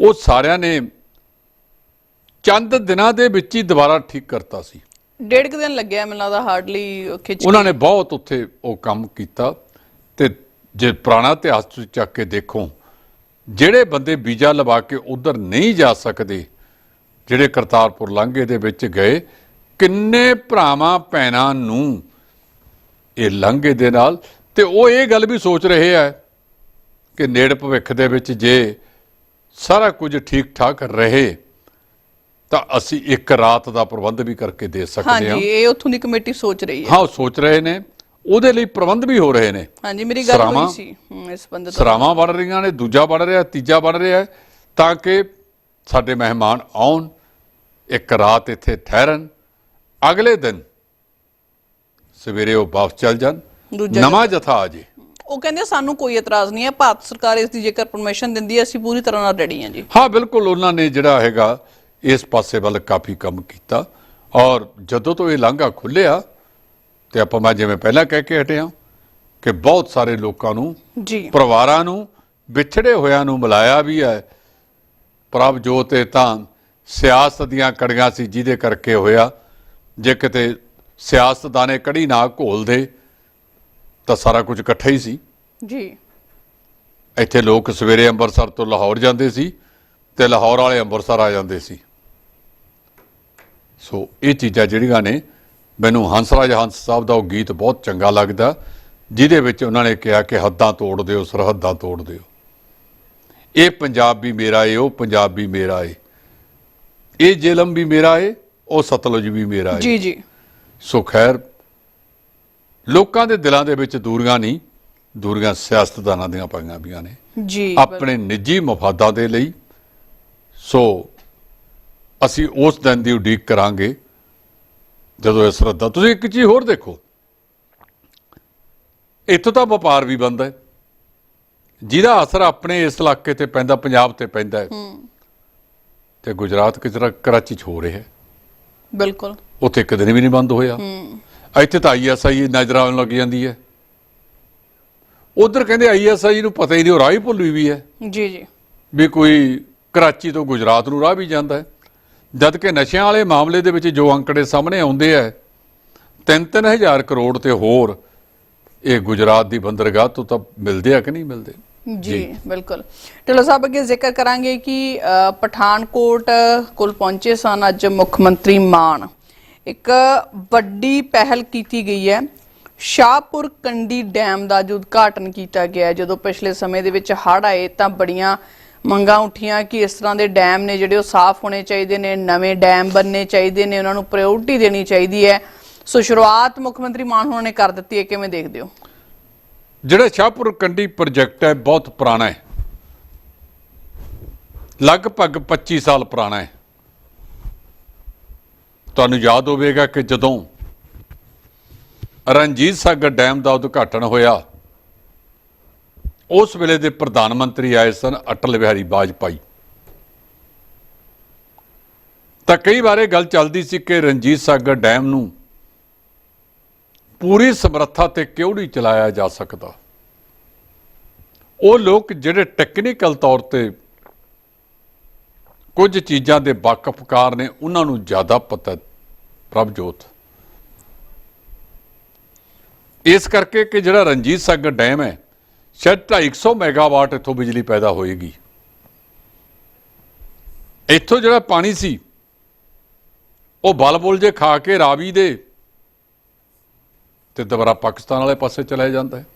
ਉਹ ਸਾਰਿਆਂ ਨੇ ਚੰਦ ਦਿਨਾਂ ਦੇ ਵਿੱਚ ਹੀ ਦੁਬਾਰਾ ਠੀਕ ਕਰਤਾ ਸੀ। ਡੇਢ ਕੁ ਦਿਨ ਲੱਗਿਆ ਮੈਨੂੰ ਲੱਗਦਾ ਹਾਰਡਲੀ ਖਿੱਚ ਉਹਨਾਂ ਨੇ ਬਹੁਤ ਉੱਥੇ ਉਹ ਕੰਮ ਕੀਤਾ ਤੇ ਜੇ ਪੁਰਾਣਾ ਇਤਿਹਾਸ ਤੁਸੀਂ ਚੱਕ ਕੇ ਦੇਖੋ ਜਿਹੜੇ ਬੰਦੇ ਵੀਜ਼ਾ ਲਵਾ ਕੇ ਉਧਰ ਨਹੀਂ ਜਾ ਸਕਦੇ ਜਿਹੜੇ ਕਰਤਾਰਪੁਰ ਲਾਂਘੇ ਦੇ ਵਿੱਚ ਗਏ ਕਿੰਨੇ ਭਰਾਵਾਂ ਭੈਣਾਂ ਨੂੰ ਇਹ ਲਾਂਘੇ ਦੇ ਨਾਲ ਤੇ ਉਹ ਇਹ ਗੱਲ ਵੀ ਸੋਚ ਰਹੇ ਆ ਕਿ ਨੇੜ ਭਵਿੱਖ ਦੇ ਵਿੱਚ ਜੇ ਸਾਰਾ ਕੁਝ ਠੀਕ ਠਾਕ ਰਹੇ ਤਾਂ ਅਸੀਂ ਇੱਕ ਰਾਤ ਦਾ ਪ੍ਰਬੰਧ ਵੀ ਕਰਕੇ ਦੇ ਸਕਦੇ ਹਾਂ। ਹਾਂਜੀ ਇਹ ਉੱਥੋਂ ਦੀ ਕਮੇਟੀ ਸੋਚ ਰਹੀ ਹੈ। ਹਾਂ ਉਹ ਸੋਚ ਰਹੇ ਨੇ। ਉਹਦੇ ਲਈ ਪ੍ਰਬੰਧ ਵੀ ਹੋ ਰਹੇ ਨੇ। ਹਾਂਜੀ ਮੇਰੀ ਗੱਲ ਹੋਈ ਸੀ ਇਸ ਬੰਦੇ ਤੋਂ। ਸਰਾਵਾਂ ਬਣ ਰਹੀਆਂ ਨੇ ਦੂਜਾ ਬਣ ਰਿਹਾ ਤੀਜਾ ਬਣ ਰਿਹਾ ਤਾਂ ਕਿ ਸਾਡੇ ਮਹਿਮਾਨ ਆਉਣ ਇੱਕ ਰਾਤ ਇੱਥੇ ਠਹਿਰਨ ਅਗਲੇ ਦਿਨ ਸਵੇਰੇ ਉਹ ਵਾਪਸ ਚੱਲ ਜਾਣ ਨਵਾਂ ਜਥਾ। ਆ ਜੇ। ਉਹ ਕਹਿੰਦੇ ਸਾਨੂੰ ਕੋਈ ਇਤਰਾਜ਼ ਨਹੀਂ ਹੈ ਭਾਰਤ ਸਰਕਾਰ ਇਸ ਦੀ ਜੇਕਰ ਪਰਮਿਸ਼ਨ ਦਿੰਦੀ ਹੈ ਅਸੀਂ ਪੂਰੀ ਤਰ੍ਹਾਂ ਨਾਲ ਰੈਡੀ ਹਾਂ ਜੀ। ਹਾਂ ਬਿਲਕੁਲ ਉਹਨਾਂ ਨੇ ਜਿਹੜਾ ਹੈਗਾ ਇਸ ਪਾਸੇ ਵੱਲ ਕਾਫੀ ਕੰਮ ਕੀਤਾ ਔਰ ਜਦੋਂ ਤੋਂ ਇਹ ਲਾਂਘਾ ਖੁੱਲਿਆ ਤੇ ਆਪਾਂ ਮੈਂ ਜਿਵੇਂ ਪਹਿਲਾਂ ਕਹਿ ਕੇ ਹਟਿਆ ਕਿ ਬਹੁਤ ਸਾਰੇ ਲੋਕਾਂ ਨੂੰ ਜੀ। ਪਰਿਵਾਰਾਂ ਨੂੰ ਵਿਛੜੇ ਹੋਇਆਂ ਨੂੰ ਮਿਲਾਇਆ ਵੀ ਹੈ। ਪ੍ਰਭਜੋਤ ਇਹ ਤਾਂ ਸਿਆਸਤ ਦੀਆਂ ਕੜੀਆਂ ਸੀ ਜਿਹਦੇ ਕਰਕੇ ਹੋਇਆ। ਜੇ ਕਿਤੇ ਸਿਆਸਤਦਾਨੇ ਕੜੀ ਨਾ ਘੋਲਦੇ ਤਾਂ ਸਾਰਾ ਕੁਝ ਇਕੱਠਾ ਹੀ ਸੀ। ਜੀ। ਇੱਥੇ ਲੋਕ ਸਵੇਰੇ ਅੰਮ੍ਰਿਤਸਰ ਤੋਂ ਲਾਹੌਰ ਜਾਂਦੇ ਸੀ ਤੇ ਲਾਹੌਰ ਵਾਲੇ ਅੰਮ੍ਰਿਤਸਰ ਆ ਜਾਂਦੇ ਸੀ। ਸੋ ਇਹ ਚੀਜ਼ਾਂ ਜਿਹੜੀਆਂ ਨੇ ਮੈਨੂੰ ਹੰਸਰਾਜ ਹੰਸ ਸਾਹਿਬ ਦਾ ਉਹ ਗੀਤ ਬਹੁਤ ਚੰਗਾ ਲੱਗਦਾ। ਜਿਹਦੇ ਵਿੱਚ ਉਹਨਾਂ ਨੇ ਕਿਹਾ ਕਿ ਹੱਦਾਂ ਤੋੜ ਦਿਓ ਸਰਹੱਦਾਂ ਤੋੜ ਦਿਓ। ਇਹ ਪੰਜਾਬ ਵੀ ਮੇਰਾ ਏ ਉਹ ਪੰਜਾਬ ਵੀ ਮੇਰਾ ਏ। ਇਹ ਜੇਲਮ ਵੀ ਮੇਰਾ ਏ ਉਹ ਸਤਲੁਜ ਵੀ ਮੇਰਾ ਏ। ਜੀ ਜੀ। ਸੋ ਖੈਰ ਲੋਕਾਂ ਦੇ ਦਿਲਾਂ ਦੇ ਵਿੱਚ ਦੂਰੀਆਂ ਨਹੀਂ ਦੂਰੀਆਂ ਸਿਆਸਤਦਾਨਾਂ ਦੀਆਂ ਪਾਈਆਂ ਵੀਆਂ ਨੇ। ਜੀ ਆਪਣੇ ਨਿੱਜੀ ਮਫਾਦਾਂ ਦੇ ਲਈ। ਸੋ ਅਸੀਂ ਉਸ ਦਿਨ ਦੀ ਉਡੀਕ ਕਰਾਂਗੇ। ਜਦੋਂ ਇਹ ਸਰਦਾ ਤੁਸੀਂ ਇੱਕ ਚੀਜ਼ ਹੋਰ ਦੇਖੋ। ਇੱਥੋਂ ਤਾਂ ਵਪਾਰ ਵੀ ਬੰਦ ਹੈ। ਜਿਹਦਾ ਅਸਰ ਆਪਣੇ ਇਸ ਇਲਾਕੇ ਤੇ ਪੈਂਦਾ ਪੰਜਾਬ ਤੇ ਪੈਂਦਾ ਹੈ। ਤੇ ਗੁਜਰਾਤ ਕਿਚਰਾ ਕਰਾਚੀ ਚ ਹੋ ਰਿਹਾ ਹੈ। ਬਿਲਕੁਲ। ਉੱਥੇ ਇੱਕ ਦਿਨ ਵੀ ਨਹੀਂ ਬੰਦ ਹੋਇਆ। ਇੱਥੇ ਤਾਂ ਆਈਐਸਆਈ ਨਜ਼ਰ ਆਉਣ ਲੱਗ ਜਾਂਦੀ ਹੈ। ਉਧਰ ਕਹਿੰਦੇ ਆਈਐਸਆਈ ਨੂੰ ਪਤਾ ਹੀ ਨਹੀਂ ਉਹ ਰਾਹ ਹੀ ਭੁੱਲੀ ਵੀ ਹੈ। ਜੀ ਜੀ। ਵੀ ਕੋਈ ਕਰਾਚੀ ਤੋਂ ਗੁਜਰਾਤ ਨੂੰ ਰਾਹ ਵੀ ਜਾਂਦਾ ਹੈ। ਜਦ ਕਿ ਨਸ਼ਿਆਂ ਵਾਲੇ ਮਾਮਲੇ ਦੇ ਵਿੱਚ ਜੋ ਅੰਕੜੇ ਸਾਹਮਣੇ ਆਉਂਦੇ ਆ 3-3000 ਕਰੋੜ ਤੇ ਹੋਰ ਇਹ ਗੁਜਰਾਤ ਦੀ ਬੰਦਰਗਾਹ ਤੋਂ ਤਾਂ ਮਿਲਦੇ ਆ ਕਿ ਨਹੀਂ ਮਿਲਦੇ? ਜੀ ਬਿਲਕੁਲ। ਢਿੱਲੋਂ ਸਾਹਿਬ ਅੱਗੇ ਜ਼ਿਕਰ ਕਰਾਂਗੇ ਕਿ ਪਠਾਨਕੋਟ ਕੋਲ ਪਹੁੰਚੇ ਸਨ ਅੱਜ ਮੁੱਖ ਮੰਤਰੀ ਮਾਨ। ਇੱਕ ਵੱਡੀ ਪਹਿਲ ਕੀਤੀ ਗਈ ਹੈ ਸ਼ਾਹਪੁਰ ਕੰਡੀ ਡੈਮ ਦਾ ਜੋ ਉਦਘਾਟਨ ਕੀਤਾ ਗਿਆ। ਜਦੋਂ ਪਿਛਲੇ ਸਮੇਂ ਦੇ ਵਿੱਚ ਹੜ੍ਹ ਆਏ ਤਾਂ ਬੜੀਆਂ ਮੰਗਾਂ ਉੱਠੀਆਂ ਕਿ ਇਸ ਤਰ੍ਹਾਂ ਦੇ ਡੈਮ ਨੇ ਜਿਹੜੇ ਉਹ ਸਾਫ਼ ਹੋਣੇ ਚਾਹੀਦੇ ਨੇ, ਨਵੇਂ ਡੈਮ ਬਣਨੇ ਚਾਹੀਦੇ ਨੇ, ਉਹਨਾਂ ਨੂੰ ਪ੍ਰਾਇੋਰਟੀ ਦੇਣੀ ਚਾਹੀਦੀ ਹੈ। ਸੋ ਸ਼ੁਰੂਆਤ ਮੁੱਖ ਮੰਤਰੀ ਮਾਨ ਹੋਣਾ ਨੇ ਕਰ ਦਿੱਤੀ ਹੈ, ਕਿਵੇਂ ਦੇਖਦੇ ਹੋ? ਜਿਹੜਾ ਸ਼ਾਹਪੁਰ ਕੰਡੀ ਪ੍ਰੋਜੈਕਟ ਹੈ, ਬਹੁਤ ਪੁਰਾਣਾ ਹੈ। ਲਗਭਗ 25 ਸਾਲ ਪੁਰਾਣਾ ਹੈ। ਤੁਹਾਨੂੰ ਯਾਦ ਹੋਵੇਗਾ ਕਿ ਜਦੋਂ ਰਣਜੀਤ ਸਾਗਰ ਡੈਮ ਦਾ ਉਦਘਾਟਨ ਹੋਇਆ ਉਸ ਵੇਲੇ ਦੇ ਪ੍ਰਧਾਨ ਮੰਤਰੀ ਆਏ ਸਨ ਅਟਲ ਬਿਹਾਰੀ ਵਾਜਪਾਈ ਤਾਂ ਕਈ ਵਾਰੇ ਗੱਲ ਚੱਲਦੀ ਸੀ ਕਿ ਰਣਜੀਤ ਸਾਗਰ ਡੈਮ ਨੂੰ ਪੂਰੀ ਸਮਰੱਥਾ ਤੇ ਕਿਉਂ ਨਹੀਂ ਚਲਾਇਆ ਜਾ ਸਕਦਾ? ਉਹ ਲੋਕ ਜਿਹੜੇ ਟੈਕਨੀਕਲ ਤੌਰ ਤੇ ਕੁਝ ਚੀਜ਼ਾਂ ਦੇ ਵਾਕਫਕਾਰ ਨੇ, ਉਹਨਾਂ ਨੂੰ ਜ਼ਿਆਦਾ ਪਤਾ ਪ੍ਰਭਜੋਤ। ਇਸ ਕਰਕੇ ਕਿ ਜਿਹੜਾ ਰਣਜੀਤ ਸਾਗਰ ਡੈਮ ਹੈ ਸ਼ਾਇਦ 250 ਮੈਗਾਵਾਟ ਇੱਥੋਂ ਬਿਜਲੀ ਪੈਦਾ ਹੋਏਗੀ। ਇੱਥੋਂ ਜਿਹੜਾ ਪਾਣੀ ਸੀ ਉਹ ਬਲਬੁਲ ਜੇ ਖਾ ਕੇ ਰਾਵੀ ਦੇ ਤੇ ਦੁਬਾਰਾ ਪਾਕਿਸਤਾਨ ਵਾਲੇ ਪਾਸੇ ਚਲਾ ਜਾਂਦਾ ਹੈ।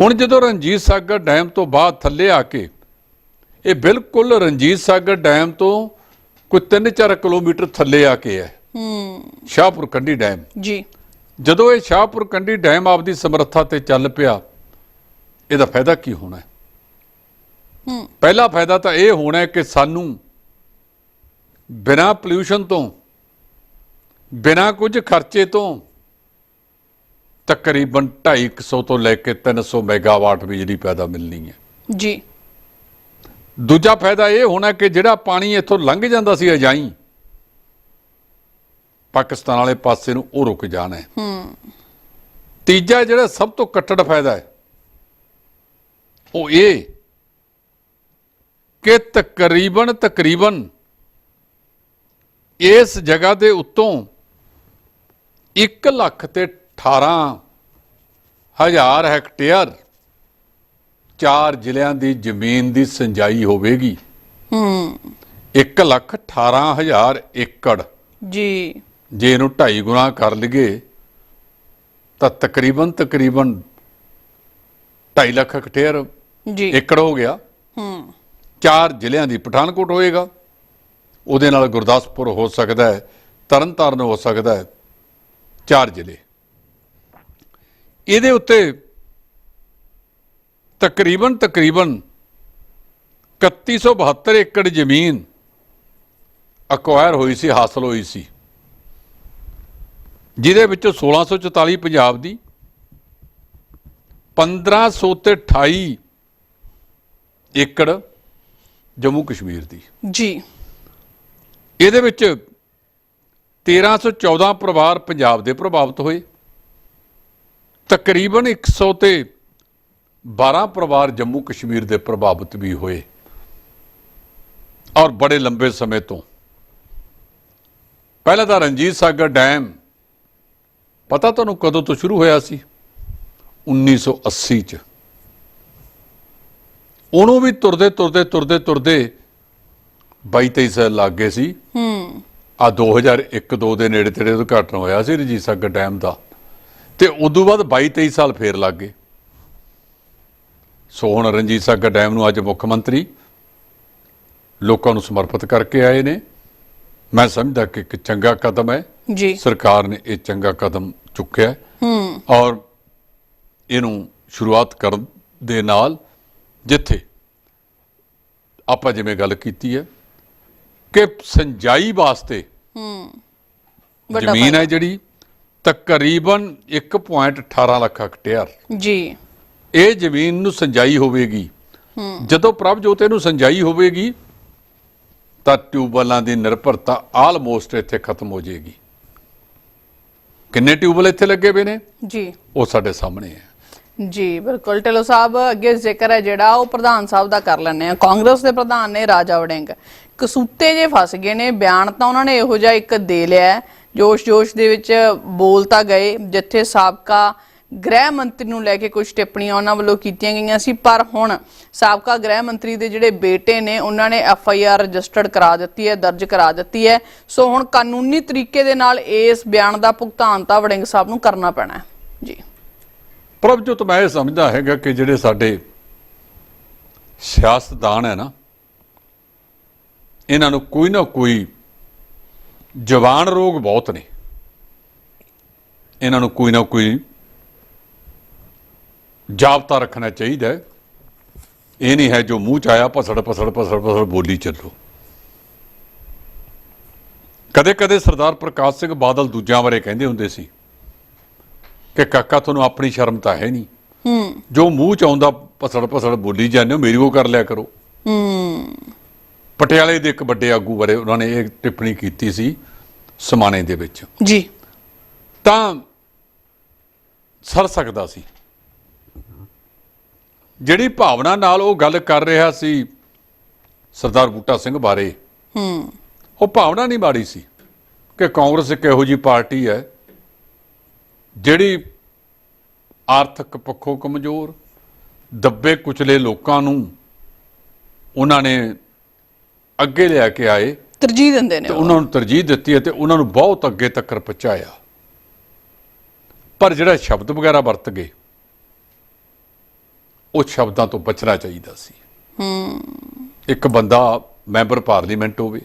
ਹੁਣ ਜਦੋਂ ਰਣਜੀਤ ਸਾਗਰ ਡੈਮ ਤੋਂ ਬਾਅਦ ਥੱਲੇ ਆ ਕੇ ਇਹ ਬਿਲਕੁਲ ਰਣਜੀਤ ਸਾਗਰ ਡੈਮ ਤੋਂ ਕੋਈ 3-4 ਕਿਲੋਮੀਟਰ ਥੱਲੇ ਆ ਕੇ ਹੈ। ਹੂੰ। ਸ਼ਾਹਪੁਰ ਕੰਢੀ ਡੈਮ। ਜੀ। ਜਦੋਂ ਇਹ ਸ਼ਾਹਪੁਰ ਕੰਢੀ ਡੈਮ ਆਪਦੀ ਸਮਰੱਥਾ ਤੇ ਚੱਲ ਪਿਆ ਇਹਦਾ ਫਾਇਦਾ ਕੀ ਹੋਣਾ ਹੈ? ਹੂੰ। ਪਹਿਲਾ ਫਾਇਦਾ ਤਾਂ ਇਹ ਹੋਣਾ ਹੈ ਕਿ ਸਾਨੂੰ ਬਿਨਾਂ ਪੋਲਿਊਸ਼ਨ ਤੋਂ ਬਿਨਾਂ ਕੁਝ ਖਰਚੇ ਤੋਂ ਤਕਰੀਬਨ 250 ਤੋਂ ਲੈ ਕੇ 300 ਮੈਗਾਵਾਟ ਬਿਜਲੀ ਪੈਦਾ ਮਿਲਣੀ ਹੈ। ਜੀ। ਦੂਜਾ ਫਾਇਦਾ ਇਹ ਹੋਣਾ ਕਿ ਜਿਹੜਾ ਪਾਣੀ ਇੱਥੋਂ ਲੰਘ ਜਾਂਦਾ ਸੀ ਅਜਾਈ ਪਾਕਿਸਤਾਨ ਵਾਲੇ ਪਾਸੇ ਨੂੰ ਉਹ ਰੁਕ ਜਾਣਾ ਹੈ। ਹੂੰ। ਤੀਜਾ ਜਿਹੜਾ ਸਭ ਤੋਂ ਕੱਟੜ ਫਾਇਦਾ ਹੈ ਉਹ ਇਹ ਕਿ ਤਕਰੀਬਨ ਤਕਰੀਬਨ ਇਸ ਜਗ੍ਹਾ ਦੇ ਉੱਤੋਂ 1 ਲੱਖ ਤੇ 18 ਹਜ਼ਾਰ ਹੈਕਟੇਅਰ ਚਾਰ ਜ਼ਿਲ੍ਹਿਆਂ ਦੀ ਜ਼ਮੀਨ ਦੀ ਸਿੰਜਾਈ ਹੋਵੇਗੀ। ਹੂੰ। 1 ਲੱਖ 18 ਹਜ਼ਾਰ ਏਕੜ। ਜੀ। ਜੇ ਇਹਨੂੰ 2.5 ਗੁਣਾ ਕਰ ਲਈਏ ਤਾਂ ਤਕਰੀਬਨ ਤਕਰੀਬਨ 2.5 ਲੱਖ ਹੈਕਟੇਅਰ ਜੀ। ਏਕੜ ਹੋ ਗਿਆ। ਹੂੰ। ਚਾਰ ਜ਼ਿਲ੍ਹਿਆਂ ਦੀ ਪਠਾਨਕੋਟ ਹੋਏਗਾ। ਉਹਦੇ ਨਾਲ ਗੁਰਦਾਸਪੁਰ ਹੋ ਸਕਦਾ ਹੈ ਤਰਨਤਾਰਨ ਹੋ ਸਕਦਾ ਹੈ ਚਾਰ ਜ਼ਿਲ੍ਹੇ। ਇਹਦੇ ਉੱਤੇ ਤਕਰੀਬਨ ਤਕਰੀਬਨ 3172 ਏਕੜ ਜ਼ਮੀਨ ਅਕਵਾਇਰ ਹੋਈ ਸੀ ਹਾਸਲ ਹੋਈ ਸੀ। ਜਿਹਦੇ ਵਿੱਚੋਂ 1644 ਪੰਜਾਬ ਦੀ 1500 ਤੇ 28 ਏਕੜ ਜੰਮੂ ਕਸ਼ਮੀਰ ਦੀ। ਜੀ। ਇਹਦੇ ਵਿੱਚ 1314 ਪਰਿਵਾਰ ਪੰਜਾਬ ਦੇ ਪ੍ਰਭਾਵਿਤ ਹੋਏ। ਤਕਰੀਬਨ 100 ਤੇ 12 ਪਰਿਵਾਰ ਜੰਮੂ ਕਸ਼ਮੀਰ ਦੇ ਪ੍ਰਭਾਵਿਤ ਵੀ ਹੋਏ। ਔਰ ਬੜੇ ਲੰਬੇ ਸਮੇਂ ਤੋਂ। ਪਹਿਲਾਂ ਤਾਂ ਰਣਜੀਤ ਸਾਗਰ ਡੈਮ ਪਤਾ ਤੁਹਾਨੂੰ ਕਦੋਂ ਤੋਂ ਸ਼ੁਰੂ ਹੋਇਆ ਸੀ? 1980 ਚ। ਉਹਨੂੰ ਵੀ ਤੁਰਦੇ ਤੁਰਦੇ ਤੁਰਦੇ ਤੁਰਦੇ 22 23 ਸਾਲ ਲੱਗ ਗਏ ਸੀ। ਹੂੰ। ਆ 2001 2 ਦੇ ਨੇੜੇ ਤੇੜੇ ਉਦਘਾਟਨ ਹੋਇਆ ਸੀ ਸਾਗਰ ਡੈਮ ਦਾ। ਤੇ ਉਦੋਂ ਬਾਅਦ 22 23 ਸਾਲ ਫੇਰ ਲੱਗ ਗਏ। ਸੋ ਹੁਣ ਰਣਜੀਤ ਸਾਗਰ ਡੈਮ ਨੂੰ ਅੱਜ ਮੁੱਖ ਮੰਤਰੀ ਲੋਕਾਂ ਨੂੰ ਸਮਰਪਿਤ ਕਰਕੇ ਆਏ ਨੇ। ਮੈਂ ਸਮਝਦਾ ਕਿ ਇੱਕ ਚੰਗਾ ਕਦਮ ਹੈ। ਜੀ। ਸਰਕਾਰ ਨੇ ਇਹ ਚੰਗਾ ਕਦਮ ਚੁੱਕਿਆ ਹੂੰ। ਔਰ ਇਹਨੂੰ ਸ਼ੁਰੂਆਤ ਕਰਨ ਦੇ ਨਾਲ ਜਿੱਥੇ ਆਪਾਂ ਜਿਵੇਂ ਗੱਲ ਕੀਤੀ ਹੈ ਕਿ ਸਿੰਜਾਈ ਵਾਸਤੇ ਵੱਡਾ ਜ਼ਮੀਨ। ਹੈ ਜਿਹੜੀ ਤਕਰੀਬਨ 1.18 ਲੱਖ ਹੈਕਟੇਅਰ। ਜੀ। ਇਹ ਜ਼ਮੀਨ ਨੂੰ ਸਿੰਜਾਈ ਹੋਵੇਗੀ। ਜਦੋਂ ਪ੍ਰਭਜੋਤ ਇਹਨੂੰ ਸਿੰਜਾਈ ਹੋਵੇਗੀ ਤਾਂ ਟਿਊਬਵੈੱਲਾਂ ਦੀ ਨਿਰਭਰਤਾ ਆਲਮੋਸਟ ਇੱਥੇ ਖਤਮ ਹੋ ਜਾਏਗੀ। ਕਿੰਨੇ ਟਿਊਬਵੈੱਲ ਇੱਥੇ ਲੱਗੇ ਪਏ ਨੇ? ਜੀ। ਉਹ ਸਾਡੇ ਸਾਹਮਣੇ ਹੈ। ਜੀ, ਬਿਲਕੁਲ। ਢਿੱਲੋਂ ਸਾਹਿਬ, ਅੱਗੇ ਜ਼ਿਕਰ ਹੈ ਜਿਹੜਾ, ਉਹ ਪ੍ਰਧਾਨ ਸਾਹਿਬ ਦਾ ਕਰ ਲੈਣੇ ਆ ਕਾਂਗਰਸ ਦੇ ਪ੍ਰਧਾਨ ਨੇ ਰਾਜਾ ਵੜਿੰਗ। ਕਸੂਤੇ ਜੇ ਫਸ ਗਏ ਨੇ, ਬਿਆਨ ਤਾਂ ਉਹਨਾਂ ਨੇ ਇਹੋ ਜਿਹਾ ਇੱਕ ਦੇ ਲਿਆ ਜੋਸ਼ ਜੋਸ਼ ਦੇ ਵਿੱਚ ਬੋਲ ਤਾਂ ਗਏ, ਜਿੱਥੇ ਸਾਬਕਾ ਗ੍ਰਹਿ ਮੰਤਰੀ ਨੂੰ ਲੈ ਕੇ ਕੁਝ ਟਿੱਪਣੀਆਂ ਉਹਨਾਂ ਵੱਲੋਂ ਕੀਤੀਆਂ ਗਈਆਂ ਸੀ। ਪਰ ਹੁਣ ਸਾਬਕਾ ਗ੍ਰਹਿ ਮੰਤਰੀ ਦੇ ਜਿਹੜੇ ਬੇਟੇ ਨੇ, ਉਹਨਾਂ ਨੇ ਐਫ ਆਈ ਆਰ ਰਜਿਸਟਰਡ ਕਰਾ ਦਿੱਤੀ ਹੈ, ਦਰਜ ਕਰਾ ਦਿੱਤੀ ਹੈ। ਸੋ ਹੁਣ ਕਾਨੂੰਨੀ ਤਰੀਕੇ ਦੇ ਨਾਲ ਇਸ ਬਿਆਨ ਦਾ ਭੁਗਤਾਨ ਤਾਂ ਵੜਿੰਗ ਸਾਹਿਬ ਨੂੰ ਕਰਨਾ ਪੈਣਾ ਹੈ। ਜੀ। ਪ੍ਰਭਜੋਤ, ਮੈਂ ਇਹ ਸਮਝਦਾ ਹੈਗਾ ਕਿ ਜਿਹੜੇ ਸਾਡੇ ਸਿਆਸਤਦਾਨ ਹੈ ਨਾ, ਇਹਨਾਂ ਨੂੰ ਕੋਈ ਨਾ ਕੋਈ ਜਵਾਨ ਰੋਗ ਬਹੁਤ ਨੇ। ਇਹਨਾਂ ਨੂੰ ਕੋਈ ਨਾ ਕੋਈ ਜਾਬਤਾ ਰੱਖਣਾ ਚਾਹੀਦਾ ਹੈ। ਇਹ ਨਹੀਂ ਹੈ ਜੋ ਮੂੰਹ ਚ ਆਇਆ ਪਸੜ ਪਸੜ ਪਸੜ ਪਸੜ ਬੋਲੀ ਚੱਲੋ। ਕਦੇ ਕਦੇ ਸਰਦਾਰ ਪ੍ਰਕਾਸ਼ ਸਿੰਘ ਬਾਦਲ ਦੂਜਿਆਂ ਬਾਰੇ ਕਹਿੰਦੇ ਹੁੰਦੇ ਸੀ ਕਿ ਕਾਕਾ ਤੁਹਾਨੂੰ ਆਪਣੀ ਸ਼ਰਮ ਤਾਂ ਹੈ ਨਹੀਂ। ਹੂੰ ਜੋ ਮੂੰਹ ਚ ਆਉਂਦਾ ਪਸੜ ਪਸੜ ਬੋਲੀ ਜਾਂਦੇ ਹੋ ਮੇਰੀ ਉਹ ਕਰ ਲਿਆ ਕਰੋ। ਹੂੰ ਪਟਿਆਲੇ ਦੇ ਇੱਕ ਵੱਡੇ ਆਗੂ ਬਾਰੇ ਉਹਨਾਂ ਨੇ ਇਹ ਟਿੱਪਣੀ ਕੀਤੀ ਸੀ ਸਮਾਣੇ ਦੇ ਵਿੱਚ। ਜੀ। ਤਾਂ ਸਰ ਸਕਦਾ ਸੀ। ਜਿਹੜੀ ਭਾਵਨਾ ਨਾਲ ਉਹ ਗੱਲ ਕਰ ਰਿਹਾ ਸੀ ਸਰਦਾਰ ਬੂਟਾ ਸਿੰਘ ਬਾਰੇ ਹੂੰ ਉਹ ਭਾਵਨਾ ਨਹੀਂ ਮਾੜੀ ਸੀ ਕਿ ਕਾਂਗਰਸ ਇੱਕ ਇਹੋ ਜੀ ਪਾਰਟੀ ਹੈ ਜਿਹੜੀ ਆਰਥਿਕ ਪੱਖੋਂ ਕਮਜ਼ੋਰ ਦੱਬੇ ਕੁਚਲੇ ਲੋਕਾਂ ਨੂੰ ਉਹਨਾਂ ਨੇ ਅੱਗੇ ਲਿਆ ਕੇ ਆਏ ਤਰਜੀਹ ਦਿੰਦੇ ਨੇ ਤੇ। ਉਹਨਾਂ ਨੂੰ ਤਰਜੀਹ ਦਿੱਤੀ ਹੈ ਤੇ ਉਹਨਾਂ ਨੂੰ ਬਹੁਤ ਅੱਗੇ ਤੱਕ ਪਹੁੰਚਾਇਆ। ਪਰ ਜਿਹੜਾ ਸ਼ਬਦ ਵਗੈਰਾ ਵਰਤ ਗਏ ਉਹ ਸ਼ਬਦਾਂ ਤੋਂ ਬਚਣਾ ਚਾਹੀਦਾ ਸੀ। ਹੂੰ। ਇੱਕ ਬੰਦਾ ਮੈਂਬਰ ਪਾਰਲੀਮੈਂਟ ਹੋਵੇ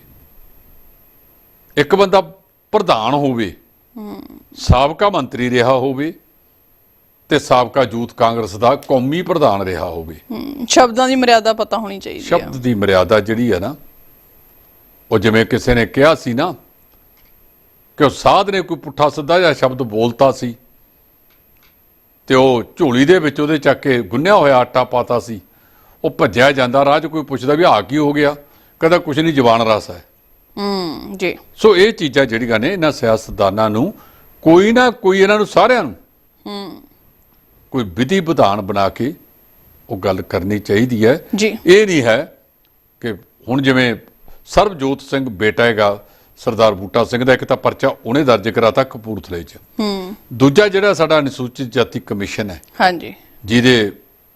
ਇੱਕ ਬੰਦਾ ਪ੍ਰਧਾਨ ਹੋਵੇ ਸਾਬਕਾ ਮੰਤਰੀ ਰਿਹਾ ਹੋਵੇ ਤੇ ਸਾਬਕਾ ਯੂਥ ਕਾਂਗਰਸ ਦਾ ਕੌਮੀ ਪ੍ਰਧਾਨ ਰਿਹਾ ਹੋਵੇ। ਸ਼ਬਦਾਂ ਦੀ ਮਰਿਆਦਾ ਪਤਾ ਹੋਣੀ ਚਾਹੀਦੀ ਹੈ ਸ਼ਬਦ ਦੀ ਮਰਿਆਦਾ ਜਿਹੜੀ ਹੈ ਨਾ ਉਹ ਜਿਵੇਂ ਕਿਸੇ ਨੇ ਕਿਹਾ ਸੀ ਨਾ ਕਿ ਉਹ ਸਾਧ ਨੇ ਕੋਈ ਪੁੱਠਾ ਸਿੱਧਾ ਜਿਹਾ ਸ਼ਬਦ ਬੋਲਤਾ ਸੀ ਤੇ ਉਹ ਝੋਲੀ ਦੇ ਵਿੱਚ ਉਹਦੇ ਚੱਕ ਕੇ ਗੁੰਨਿਆ ਹੋਇਆ ਆਟਾ ਪਾਤਾ ਸੀ ਉਹ ਭੱਜਿਆ ਜਾਂਦਾ ਰਾਹ 'ਚ ਕੋਈ ਪੁੱਛਦਾ ਵੀ ਆ ਕੀ ਹੋ ਗਿਆ? ਕਹਿੰਦਾ ਕੁਛ ਨਹੀਂ ਜ਼ਬਾਨ ਰਸ ਹੈ। ਹੂੰ ਜੀ। ਸੋ ਇਹ ਚੀਜ਼ਾਂ ਜਿਹੜੀਆਂ ਨੇ ਇਹਨਾਂ ਸਿਆਸਤਦਾਨਾਂ ਨੂੰ ਕੋਈ ਨਾ ਕੋਈ ਇਹਨਾਂ ਨੂੰ ਸਾਰਿਆਂ ਨੂੰ ਕੋਈ ਵਿਧੀ ਵਿਧਾਨ ਬਣਾ ਕੇ ਉਹ ਗੱਲ ਕਰਨੀ ਚਾਹੀਦੀ ਹੈ। ਜੀ। ਇਹ ਨਹੀਂ ਹੈ ਕਿ ਹੁਣ ਜਿਵੇਂ ਸਰਬਜੋਤ ਸਿੰਘ ਬੇਟਾ ਹੈਗਾ ਸਰਦਾਰ ਬੂਟਾ ਸਿੰਘ ਦਾ ਇੱਕ ਤਾਂ ਪਰਚਾ ਉਹਨੇ ਦਰਜ ਕਰਾਤਾ ਕਪੂਰਥਲੇ 'ਚ। ਹੂੰ। ਦੂਜਾ ਜਿਹੜਾ ਸਾਡਾ ਅਨੁਸੂਚਿਤ ਜਾਤੀ ਕਮਿਸ਼ਨ ਹੈ ਹਾਂਜੀ। ਜਿਹਦੇ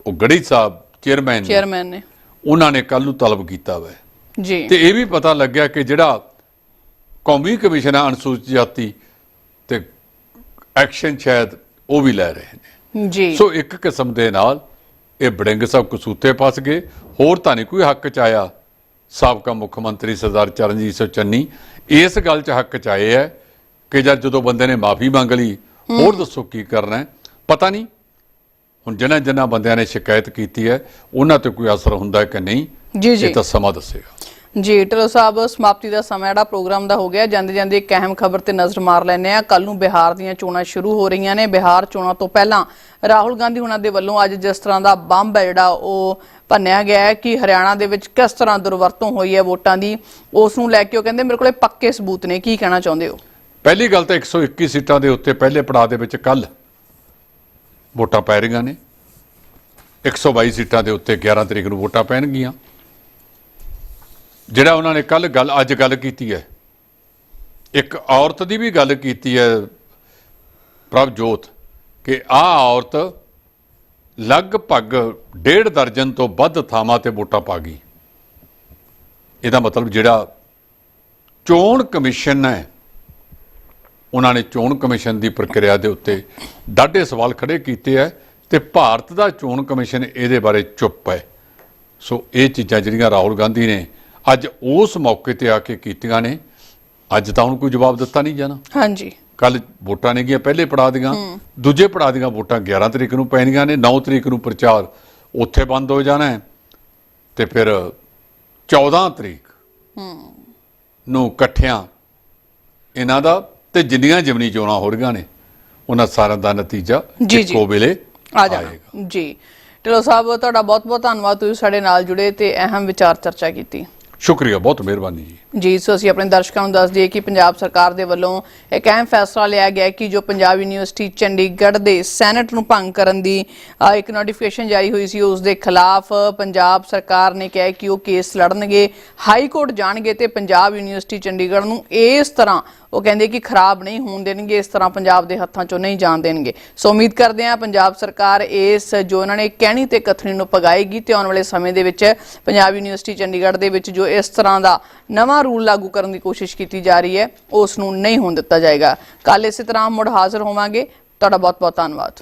ਉਹ ਗੜੀ ਸਾਹਿਬ ਚੇਅਰਮੈਨ ਨੇ ਚੇਅਰਮੈਨ ਨੇ। ਉਹਨਾਂ ਨੇ ਕੱਲ ਨੂੰ ਤਲਬ ਕੀਤਾ ਵਾ। ਜੀ। ਤੇ ਇਹ ਵੀ ਪਤਾ ਲੱਗਿਆ ਕਿ ਜਿਹੜਾ ਕੌਮੀ ਕਮਿਸ਼ਨ ਆ ਅਨੁਸੂਚਿਤ ਜਾਤੀ ਤੇ ਐਕਸ਼ਨ ਸ਼ਾਇਦ ਉਹ ਵੀ ਲੈ ਰਹੇ ਨੇ। ਜੀ। ਸੋ ਇੱਕ ਕਿਸਮ ਦੇ ਨਾਲ ਇਹ ਬੜਿੰਗ ਸਾਹਿਬ ਕਸੂਤੇ ਫਸ ਗਏ। ਹੋਰ ਤਾਂ ਨਹੀਂ ਕੋਈ ਹੱਕ ਚ ਆਇਆ ਸਾਬਕਾ ਮੁੱਖ ਮੰਤਰੀ ਸਰਦਾਰ ਚਰਨਜੀਤ ਸਿੰਘ ਚੰਨੀ। ਇਸ ਗੱਲ 'ਚ ਹੱਕ ਚ ਆਏ ਹੈ ਕਿ ਜਦ ਜਦੋਂ ਬੰਦੇ ਨੇ ਮਾਫੀ ਮੰਗ ਲਈ ਹੋਰ ਦੱਸੋ ਕੀ ਕਰਨਾ ਹੈ? ਪਤਾ ਨਹੀਂ। ਹੁਣ ਜਿਨ੍ਹਾਂ ਜਿਨ੍ਹਾਂ ਬੰਦਿਆਂ ਨੇ ਸ਼ਿਕਾਇਤ ਕੀਤੀ ਹੈ ਉਹਨਾਂ ਤੇ ਕੋਈ ਅਸਰ ਹੁੰਦਾ ਹੈ ਕਿ ਨਹੀਂ? ਜੀ ਜੀ। ਇਹ ਤਾਂ ਸਮਾਂ ਦੱਸੇਗਾ। ਜੀ ਢਿੱਲੋਂ ਸਾਹਿਬ ਸਮਾਪਤੀ ਦਾ ਸਮਾਂ ਜਿਹੜਾ ਪ੍ਰੋਗਰਾਮ ਦਾ ਹੋ ਗਿਆ ਜਾਂਦੇ ਜਾਂਦੇ ਇੱਕ ਅਹਿਮ ਖਬਰ ਤੇ ਨਜ਼ਰ ਮਾਰ ਲੈਂਦੇ ਆ ਕੱਲ ਨੂੰ ਬਿਹਾਰ ਦੀਆਂ ਚੋਣਾਂ ਸ਼ੁਰੂ ਹੋ ਰਹੀਆਂ ਨੇ। ਬਿਹਾਰ ਚੋਣਾਂ ਤੋਂ ਪਹਿਲਾਂ ਰਾਹੁਲ ਗਾਂਧੀ ਹੁਣਾਂ ਦੇ ਵੱਲੋਂ ਅੱਜ ਜਿਸ ਤਰ੍ਹਾਂ ਦਾ ਬੰਬ ਹੈ ਜਿਹੜਾ ਉਹ ਭੰਨਿਆ ਗਿਆ ਹੈ ਕਿ ਹਰਿਆਣਾ ਦੇ ਵਿੱਚ ਕਿਸ ਤਰ੍ਹਾਂ ਦੁਰਵਰਤੋਂ ਹੋਈ ਹੈ ਵੋਟਾਂ ਦੀ ਉਸ ਨੂੰ ਲੈ ਕੇ ਉਹ ਕਹਿੰਦੇ ਮੇਰੇ ਕੋਲੇ ਪੱਕੇ ਸਬੂਤ ਨੇ। ਕੀ ਕਹਿਣਾ ਚਾਹੁੰਦੇ ਹੋ? ਪਹਿਲੀ ਗੱਲ ਤਾਂ 121 ਸੀਟਾਂ ਦੇ ਉੱਤੇ ਪਹਿਲੇ ਪੜਾਅ ਦੇ ਵਿੱਚ ਕੱਲ ਵੋਟਾਂ ਪੈ ਰਹੀਆਂ ਨੇ। 122 ਸੀਟਾਂ ਦੇ ਉੱਤੇ 11 ਤਰੀਕ ਨੂੰ ਵੋਟਾਂ ਪੈਣਗੀਆਂ। ਜਿਹੜਾ ਉਹਨਾਂ ਨੇ ਕੱਲ ਗੱਲ ਅੱਜ ਗੱਲ ਕੀਤੀ ਹੈ। ਇੱਕ ਔਰਤ ਦੀ ਵੀ ਗੱਲ ਕੀਤੀ ਹੈ ਪ੍ਰਭਜੋਤ ਕਿ ਆਹ ਔਰਤ ਲਗਭਗ ਡੇਢ ਦਰਜਨ ਤੋਂ ਵੱਧ ਥਾਵਾਂ ਤੇ ਵੋਟਾਂ ਪਾ ਗਈ। ਇਹਦਾ ਮਤਲਬ ਜਿਹੜਾ ਚੋਣ ਕਮਿਸ਼ਨ ਹੈ, ਉਹਨਾਂ ਨੇ ਚੋਣ ਕਮਿਸ਼ਨ ਦੀ ਪ੍ਰਕਿਰਿਆ ਦੇ ਉੱਤੇ ਡਾਢੇ ਸਵਾਲ ਖੜੇ ਕੀਤੇ ਹੈ ਤੇ ਭਾਰਤ ਦਾ ਚੋਣ ਕਮਿਸ਼ਨ ਇਹਦੇ ਬਾਰੇ ਚੁੱਪ ਹੈ। ਸੋ ਇਹ ਚੀਜ਼ਾਂ ਜਿਹੜੀਆਂ ਰਾਹੁਲ ਗਾਂਧੀ ਨੇ ਅੱਜ ਉਸ ਮੌਕੇ ਤੇ ਆ ਕੇ ਕੀਤੀਆਂ ਨੇ। ਅੱਜ ਤਾਂ ਹੁਣ ਕੋਈ ਜਵਾਬ ਦਿੱਤਾ ਨਹੀਂ ਜਾਣਾ। ਹਾਂਜੀ। ਕੱਲ ਵੋਟਾਂ ਨੇ ਗੀਆਂ ਪਹਿਲੇ ਪੜਾਅ ਦੀਆਂ ਦੂਜੇ ਪੜਾਅ ਦੀਆਂ ਵੋਟਾਂ 11 ਤਰੀਕ ਨੂੰ ਪੈਣੀਆਂ ਨੇ 9 ਤਰੀਕ ਨੂੰ ਪ੍ਰਚਾਰ ਉੱਥੇ ਬੰਦ ਹੋ ਜਾਣਾ ਹੈ ਤੇ ਫਿਰ 14 ਤਰੀਕ ਨੂੰ ਇਕੱਠਿਆਂ ਇਹਨਾਂ ਦਾ ਤੇ ਜਿੰਨੀਆਂ ਜਿਮਨੀ ਚੋਣਾਂ ਹੋ ਰਹੀਆਂ ਨੇ ਉਹਨਾਂ ਸਾਰਿਆਂ ਦਾ ਨਤੀਜਾ। ਇੱਕੋ ਵੇਲੇ ਆ ਜਾਣਾ। ਜੀ। ਢਿੱਲੋਂ ਸਾਹਿਬ ਤੁਹਾਡਾ ਬਹੁਤ ਬਹੁਤ ਧੰਨਵਾਦ ਤੁਸੀਂ ਸਾਡੇ ਨਾਲ ਜੁੜੇ ਤੇ ਅਹਿਮ ਵਿਚਾਰ ਚਰਚਾ ਕੀਤੀ। ਸ਼ੁਕਰੀਆ ਬਹੁਤ ਮਿਹਰਬਾਨੀ ਜੀ। ਜੀ, ਸੋ ਅਸੀਂ ਆਪਣੇ ਦਰਸ਼ਕਾਂ ਨੂੰ ਦੱਸ ਦਈਏ ਕਿ ਪੰਜਾਬ ਸਰਕਾਰ ਦੇ ਵੱਲੋਂ ਇੱਕ ਅਹਿਮ ਫੈਸਲਾ ਲਿਆ ਗਿਆ ਕਿ ਜੋ ਪੰਜਾਬ ਯੂਨੀਵਰਸਿਟੀ ਚੰਡੀਗੜ੍ਹ ਦੇ ਸੈਨੇਟ ਨੂੰ ਭੰਗ ਕਰਨ ਦੀ ਇੱਕ ਨੋਟੀਫਿਕੇਸ਼ਨ ਜਾਰੀ ਹੋਈ ਸੀ, ਉਸ ਦੇ ਖਿਲਾਫ ਪੰਜਾਬ ਸਰਕਾਰ ਨੇ ਕਿਹਾ ਕਿ ਉਹ ਕੇਸ ਲੜਨਗੇ, ਹਾਈ ਕੋਰਟ ਜਾਣਗੇ ਤੇ ਪੰਜਾਬ ਯੂਨੀਵਰਸਿਟੀ ਚੰਡੀਗੜ੍ਹ ਨੂੰ ਇਸ ਤਰ੍ਹਾਂ ਉਹ ਕਹਿੰਦੇ ਕਿ ਖਰਾਬ ਨਹੀਂ ਹੋਣ ਦੇਣਗੇ, ਇਸ ਤਰ੍ਹਾਂ ਪੰਜਾਬ ਦੇ ਹੱਥਾਂ ਚੋਂ ਨਹੀਂ ਜਾਣ ਦੇਣਗੇ। ਸੋ ਉਮੀਦ ਕਰਦੇ ਹਾਂ ਪੰਜਾਬ ਸਰਕਾਰ ਇਸ ਜੋ ਉਹਨਾਂ ਨੇ ਕਹਿਣੀ ਤੇ ਕਥਨੀ ਨੂੰ ਪਗਾਏਗੀ ਤੇ ਆਉਣ ਵਾਲੇ ਸਮੇਂ ਦੇ ਵਿੱਚ ਪੰਜਾਬ ਯੂਨੀਵਰਸਿਟੀ ਚੰਡੀਗੜ੍ਹ ਦੇ ਵਿੱਚ ਜੋ ਇਸ ਤਰ੍ਹਾਂ ਦਾ ਨਵਾਂ ਨਵਾਂ ਰੂਲ ਲਾਗੂ ਕਰਨ ਦੀ ਕੋਸ਼ਿਸ਼ ਕੀਤੀ ਜਾ ਰਹੀ ਹੈ, ਉਸ ਨੂੰ ਨਹੀਂ ਹੋਣ ਦਿੱਤਾ ਜਾਏਗਾ। ਕੱਲ ਇਸੇ ਤਰ੍ਹਾਂ ਮੁੜ ਹਾਜ਼ਰ ਹੋਵਾਂਗੇ। ਤੁਹਾਡਾ ਬਹੁਤ ਬਹੁਤ ਧੰਨਵਾਦ।